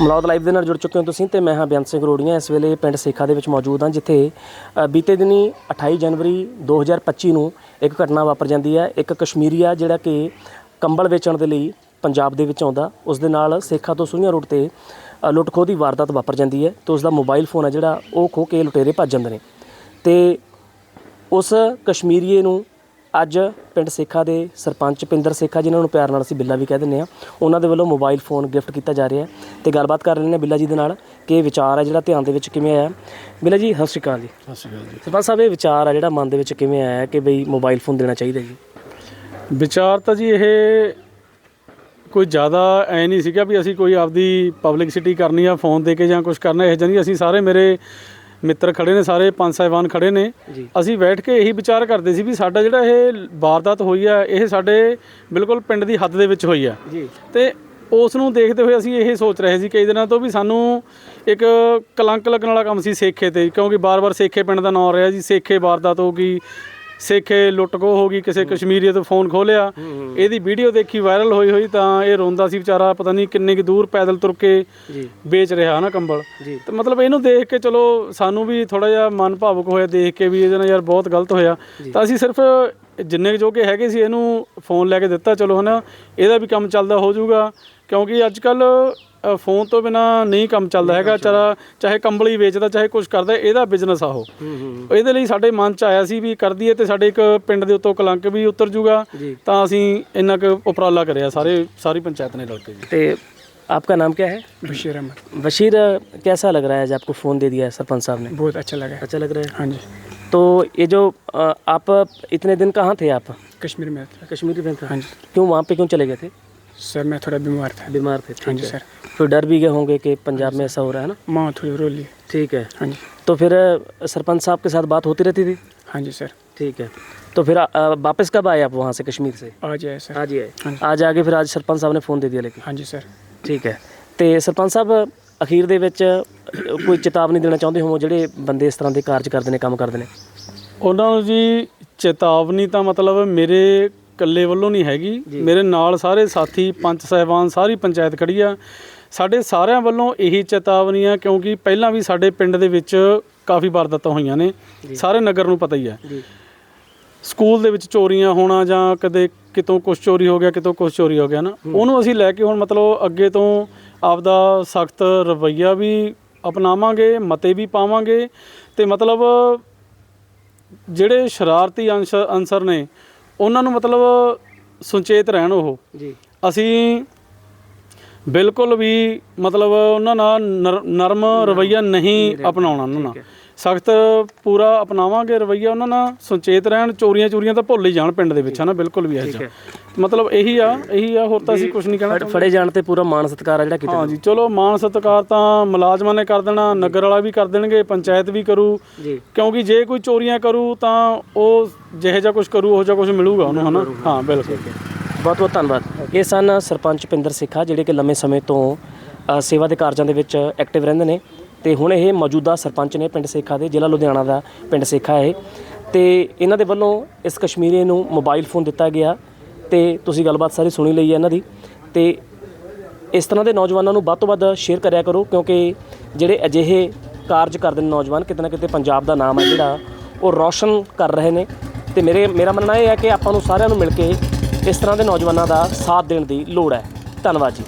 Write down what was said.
Malaud live ਦੇ ਨਾਲ ਜੁੜ ਚੁੱਕੇ ਹੋ ਤੁਸੀਂ ਤੇ ਮੈਂ ਹਾਂ ਬੇਅੰਤ ਸਿੰਘ ਰੋੜੀਆਂ। ਇਸ ਵੇਲੇ ਪਿੰਡ ਸੇਖਾ ਦੇ ਵਿੱਚ ਮੌਜੂਦ ਹਾਂ ਜਿੱਥੇ ਬੀਤੇ ਦਿਨੀ 28 ਜਨਵਰੀ 2025 ਨੂੰ ਇੱਕ ਘਟਨਾ ਵਾਪਰ ਜਾਂਦੀ ਹੈ। ਇੱਕ ਕਸ਼ਮੀਰੀਆ ਜਿਹੜਾ ਕਿ ਕੰਬਲ ਵੇਚਣ ਦੇ ਲਈ ਪੰਜਾਬ ਦੇ ਵਿੱਚ ਆਉਂਦਾ। ਉਸ ਦੇ ਨਾਲ ਸੇਖਾ ਤੋਂ ਸੁਈਆਂ ਰੋਡ ਤੇ ਅ, ਲੁੱਟ ਖੋਹ ਦੀ ਵਾਰਦਾਤ ਵਾਪਰ ਜਾਂਦੀ ਹੈ ਤੇ ਉਸ ਦਾ ਮੋਬਾਈਲ ਫੋਨ ਹੈ ਜਿਹੜਾ ਉਹ ਖੋਹ ਕੇ ਲੁਟੇਰੇ ਭੱਜ ਜਾਂਦੇ ਨੇ। ਤੇ ਉਸ ਕਸ਼ਮੀਰੀਏ ਨੂੰ ਅੱਜ ਪਿੰਡ ਸੇਖਾ ਦੇ ਸਰਪੰਚ ਪਿੰਦਰ ਸੇਖਾ ਜਿਨ੍ਹਾਂ ਨੂੰ ਪਿਆਰ ਨਾਲ ਅਸੀਂ ਬਿੱਲਾ ਵੀ ਕਹਿ ਦਿੰਦੇ ਆ ਉਹਨਾਂ ਦੇ ਵੱਲੋਂ ਮੋਬਾਈਲ ਫੋਨ ਗਿਫਟ ਕੀਤਾ ਜਾ ਰਿਹਾ ਤੇ ਗੱਲਬਾਤ ਕਰ ਰਹੇ ਨੇ ਬਿੱਲਾ ਜੀ ਦੇ ਨਾਲ ਕਿ ਇਹ ਵਿਚਾਰ ਹੈ ਜਿਹੜਾ ਧਿਆਨ ਦੇ ਵਿੱਚ ਕਿਵੇਂ ਆਇਆ। ਬਿੱਲਾ ਜੀ ਸਤਿ ਸ਼੍ਰੀ ਅਕਾਲ ਜੀ। ਸਤਿ ਸ਼੍ਰੀ ਅਕਾਲ ਜੀ। ਸਰਪੰਚ ਸਾਹਿਬ ਇਹ ਵਿਚਾਰ ਆ ਜਿਹੜਾ ਮਨ ਦੇ ਵਿੱਚ ਕਿਵੇਂ ਆਇਆ ਕਿ ਬਈ ਮੋਬਾਈਲ ਫੋਨ ਦੇਣਾ ਚਾਹੀਦਾ ਜੀ? ਵਿਚਾਰ ਤਾਂ ਜੀ ਇਹ ਕੋਈ ਜ਼ਿਆਦਾ ਐ ਨਹੀਂ ਸੀਗਾ ਵੀ ਅਸੀਂ ਕੋਈ ਆਪਦੀ ਪਬਲਿਸਿਟੀ ਕਰਨੀ ਆ ਫੋਨ ਦੇ ਕੇ ਜਾਂ ਕੁਝ ਕਰਨਾ ਇਹ ਜਾਨੀ ਅਸੀਂ ਸਾਰੇ ਮੇਰੇ ਮਿੱਤਰ ਖੜੇ ਨੇ ਸਾਰੇ ਪੰਜ ਸਾਹਿਬਾਨ ਖੜੇ ਨੇ। ਜੀ। ਅਸੀਂ ਬੈਠ ਕੇ ਇਹੀ ਵਿਚਾਰ ਕਰਦੇ ਸੀ ਵੀ ਸਾਡਾ ਜਿਹੜਾ ਇਹ ਵਾਰਦਾਤ ਹੋਈ ਆ ਇਹ ਸਾਡੇ ਬਿਲਕੁਲ ਪਿੰਡ ਦੀ ਹੱਦ ਦੇ ਵਿੱਚ ਹੋਈ ਆ। ਜੀ। ਤੇ ਉਸ ਨੂੰ ਦੇਖਦੇ ਹੋਏ ਅਸੀਂ ਇਹ ਸੋਚ ਰਹੇ ਸੀ ਕਈ ਦਿਨਾਂ ਤੋਂ ਵੀ ਸਾਨੂੰ ਇੱਕ ਕਲੰਕ ਲੱਗਣ ਵਾਲਾ ਕੰਮ ਸੀ ਸੇਖੇ ਤੇ ਕਿਉਂਕਿ ਬਾਰ-ਬਾਰ ਸੇਖੇ ਪਿੰਡ ਦਾ ਨਾਮ ਰਿਹਾ ਜੀ ਸੇਖੇ ਵਾਰਦਾਤ ਹੋ ਗਈ ਸੇਖੇ ਲੁੱਟਖੋ ਹੋ ਗਈ ਕਿਸੇ ਕਸ਼ਮੀਰੀਏ ਤੋਂ ਫੋਨ ਖੋਲਿਆ ਇਹਦੀ ਵੀਡੀਓ ਦੇਖੀ ਵਾਇਰਲ ਹੋਈ ਹੋਈ ਤਾਂ ਇਹ ਰੋਂਦਾ ਸੀ ਵਿਚਾਰਾ ਪਤਾ ਨਹੀਂ ਕਿੰਨੇ ਕਿ ਦੂਰ ਪੈਦਲ ਤੁਰ ਕੇ ਜੀ। ਵੇਚ ਰਿਹਾ ਨਾ ਕੰਬਲ। ਜੀ। ਤੇ ਮਤਲਬ ਇਹਨੂੰ ਦੇਖ ਕੇ ਚਲੋ ਸਾਨੂੰ ਵੀ ਥੋੜਾ ਜਿਹਾ ਮਨ ਭਾਵੁਕ ਹੋਇਆ ਦੇਖ ਕੇ ਵੀ ਇਹਦੇ ਨਾਲ ਯਾਰ ਬਹੁਤ ਗਲਤ ਹੋਇਆ। ਤਾਂ ਅਸੀਂ ਸਿਰਫ ਜਿੰਨੇ ਕੁ ਜੋਗੇ ਹੈਗੇ ਸੀ ਇਹਨੂੰ ਫੋਨ ਲੈ ਕੇ ਦਿੱਤਾ ਚਲੋ ਹਨਾ ਇਹਦਾ ਵੀ ਕੰਮ ਚੱਲਦਾ ਹੋ ਜਾਊਗਾ। ਕਿਉਂਕਿ ਅੱਜ ਕੱਲ ਫੋਨ ਤੋਂ ਬਿਨਾ ਨਹੀਂ ਕੰਮ ਚੱਲਦਾ ਹੈਗਾ ਚਾਹੇ ਚਾਹੇ ਕੰਬਲ ਹੀ ਵੇਚਦਾ ਚਾਹੇ ਕੁਝ ਕਰਦਾ ਇਹਦਾ ਬਿਜ਼ਨਸ ਆ ਉਹ ਹੂੰ ਹੂੰ ਇਹਦੇ ਲਈ ਸਾਡੇ ਮਨ ਚ ਆਇਆ ਸੀ ਵੀ ਕਰ ਦਈਏ ਤੇ ਸਾਡੇ ਇੱਕ ਪਿੰਡ ਦੇ ਉੱਤੋਂ ਕਲੰਕ ਵੀ ਉਤਰ ਜੂਗਾ ਜੀ ਤਾਂ ਅਸੀਂ ਇੰਨਾ ਕੁ ਉਪਰਾਲਾ ਕਰਿਆ ਸਾਰੇ ਸਾਰੀ ਪੰਚਾਇਤ ਨੇ ਰਲ ਕੇ ਜੀ ਤੇ आपका नाम क्या है बशीर अहमद बशीर कैसा लग रहा है आज आपको फ़ोन दे दिया है सरपंच साहब ने बहुत अच्छा लगा अच्छा लग रहा है हाँ जी तो ये जो अ, आप इतने दिन कहाँ थे आप कश्मीर में था कश्मीरी में थे हाँ जी क्यों वहाँ पे क्यों चले गए थे सर मैं थोड़ा बीमार था बीमार थे हाँ ठीक जी है सर फिर डर भी गए होंगे कि पंजाब में ऐसा हो रहा है ना माँ थोड़ी रो ली ठीक है हाँ जी तो फिर अ, सरपंच साहब के साथ बात होती रहती थी हाँ जी सर ठीक है तो फिर अ, वापस कब आए आप वहाँ से कश्मीर से आ जाए सर आज ही आए हाँ जी। आज आगे फिर आज सरपंच साहब ने फ़ोन दे दिया लेकिन हाँ जी सर ਠੀਕ ਹੈ ਤੇ ਸਰਪੰਚ ਸਾਹਿਬ ਅਖੀਰ ਦੇ ਵਿੱਚ ਅ, ਕੋਈ ਚੇਤਾਵਨੀ ਦੇਣਾ ਚਾਹੁੰਦੇ ਹੋ ਜਿਹੜੇ ਬੰਦੇ ਇਸ ਤਰ੍ਹਾਂ ਦੇ ਕਾਰਜ ਕਰਦੇ ਨੇ ਕੰਮ ਕਰਦੇ ਨੇ ਉਹਨਾਂ ਨੂੰ ਜੀ ਚੇਤਾਵਨੀ ਤਾਂ ਮਤਲਬ ਮੇਰੇ ਇਕੱਲੇ ਵੱਲੋਂ ਨਹੀਂ ਹੈਗੀ ਮੇਰੇ ਨਾਲ ਸਾਰੇ ਸਾਥੀ ਪੰਚ ਸਾਹਿਬਾਨ ਸਾਰੀ ਪੰਚਾਇਤ ਖੜੀ ਆ ਸਾਡੇ ਸਾਰਿਆਂ ਵੱਲੋਂ ਇਹੀ ਚੇਤਾਵਨੀ ਆ ਕਿਉਂਕਿ ਪਹਿਲਾਂ ਵੀ ਸਾਡੇ ਪਿੰਡ ਦੇ ਵਿੱਚ ਕਾਫੀ ਵਾਰਦਾਤਾਂ ਹੋਈਆਂ ਨੇ। ਸਾਰੇ ਨਗਰ ਨੂੰ ਪਤਾ ਹੀ ਜੀ। ਸਕੂਲ ਦੇ ਵਿੱਚ ਚੋਰੀਆਂ ਹੋਣਾ ਜਾਂ ਕਦੇ ਕਿਤੋਂ ਕੁਝ ਚੋਰੀ ਹੋ ਗਿਆ ਕਿਤੋਂ ਕੁਝ ਚੋਰੀ ਹੋ ਗਿਆ ਨਾ ਉਹਨੂੰ ਅਸੀਂ ਲੈ ਕੇ ਹੁਣ ਮਤਲਬ ਅੱਗੇ ਤੋਂ ਆਪਦਾ ਸਖਤ ਰਵੱਈਆ ਵੀ ਅਪਣਾਵਾਂਗੇ ਮਤੇ ਵੀ ਪਾਵਾਂਗੇ ਤੇ ਮਤਲਬ ਜਿਹੜੇ ਸ਼ਰਾਰਤੀ ਅੰਸ਼ ਅਨਸਰ ਨੇ ਉਹਨਾਂ ਨੂੰ ਮਤਲਬ ਸੁਚੇਤ ਰਹਿਣ ਉਹ। ਜੀ। ਅਸੀਂ ਬਿਲਕੁਲ ਵੀ ਮਤਲਬ ਉਹਨਾਂ ਨਾਲ ਨਰ- ਨਰਮ ਰਵੱਈਆ ਨਹੀਂ ਅਪਣਾਉਣਾ ਉਹਨਾਂ ਨਾਲ। ਸਖਤ ਪੂਰਾ ਅਪਣਾਵਾਂਗੇ ਰਵੱਈਆ ਉਹਨਾਂ ਨਾਲ ਸੁਚੇਤ ਰਹਿਣ ਚੋਰੀਆਂ ਚੋਰੀਆਂ ਤਾਂ ਭੁੱਲ ਹੀ ਜਾਣ ਪਿੰਡ ਦੇ ਵਿੱਚ ਹਨਾ? ਬਿਲਕੁਲ ਵੀ ਜਿਹਾ। ਮਤਲਬ ਇਹੀ ਆ ਇਹੀ ਆ ਹੋਰ ਤਾਂ ਅਸੀਂ ਕੁਝ ਨਹੀਂ ਕਹਿਣਾ ਫੜ- ਫੜੇ ਜਾਣ ਤੇ ਪੂਰਾ ਮਾਣ ਸਤਿਕਾਰ ਆ ਜਿਹੜਾ ਕੀਤਾ ਹਾਂ ਜੀ ਚਲੋ ਮਾਨ ਸਤਿਕਾਰ ਤਾਂ ਮੁਲਾਜ਼ਮਾਂ ਨੇ ਕਰ ਦੇਣਾ ਨਗਰ ਵਾਲਾ ਵੀ ਕਰ ਦੇਣਗੇ ਪੰਚਾਇਤ ਵੀ ਕਰੂ। ਜੀ। ਕਿਉਂਕਿ ਜੇ ਕੋਈ ਚੋਰੀਆਂ ਕਰੂ ਤਾਂ ਉਹ ਜਿਹੇ ਜਿਹਾ ਕੁਝ ਕਰੂ ਉਹ ਜਿਹਾ ਕੁਝ ਮਿਲੂਗਾ ਉਹਨੂੰ ਹਨਾ? ਹਾਂ ਬਿਲਕੁਲ। ਬਹੁਤ ਬਹੁਤ ਧੰਨਵਾਦ। ਇਹ ਸਨ ਸਰਪੰਚ ਪਿੰਦਰ ਸਿੱਖਾ, ਜਿਹੜੇ ਕਿ ਲੰਮੇ ਸਮੇਂ ਤੋਂ ਸੇਵਾ ਦੇ ਕਾਰਜਾਂ ਦੇ ਵਿੱਚ ਐਕਟਿਵ ਰਹਿੰਦੇ ਨੇ। ਤੇ ਹੁਣ ਇਹ ਮੌਜੂਦਾ ਸਰਪੰਚ ਨੇ ਪਿੰਡ ਸੇਖਾ ਦੇ, ਜ਼ਿਲ੍ਹਾ ਲੁਧਿਆਣਾ ਦਾ ਪਿੰਡ ਸੇਖਾ ਹੈ ਤੇ ਇਹਨਾਂ ਦੇ ਵੱਲੋਂ ਇਸ ਕਸ਼ਮੀਰੀ ਨੂੰ ਮੋਬਾਈਲ ਫੋਨ ਦਿੱਤਾ ਗਿਆ। ਤੇ ਤੁਸੀਂ ਗੱਲਬਾਤ ਸਾਰੀ ਸੁਣੀ ਲਈ ਹੈ ਇਹਨਾਂ ਦੀ। ਤੇ ਇਸ ਤਰ੍ਹਾਂ ਦੇ ਨੌਜਵਾਨਾਂ ਨੂੰ ਵੱਧ ਤੋਂ ਵੱਧ ਸ਼ੇਅਰ ਕਰਿਆ ਕਰੋ, ਕਿਉਂਕਿ ਜਿਹੜੇ ਅਜਿਹੇ ਕਾਰਜ ਕਰਦੇ ਨੇ ਨੌਜਵਾਨ, ਕਿਤੇ ਨਾ ਕਿਤੇ ਪੰਜਾਬ ਦਾ ਨਾਮ ਹੈ ਜਿਹੜਾ, ਉਹ ਰੌਸ਼ਨ ਕਰ ਰਹੇ ਨੇ। ਤੇ ਮੇਰੇ, ਮੇਰਾ ਮੰਨਣਾ ਇਹ ਹੈ ਕਿ ਆਪਾਂ ਨੂੰ ਸਾਰਿਆਂ ਨੂੰ ਮਿਲ ਕੇ ਇਸ ਤਰ੍ਹਾਂ ਦੇ ਨੌਜਵਾਨਾਂ ਦਾ ਸਾਥ ਦੇਣ ਦੀ ਲੋੜ ਹੈ। ਧੰਨਵਾਦ ਜੀ।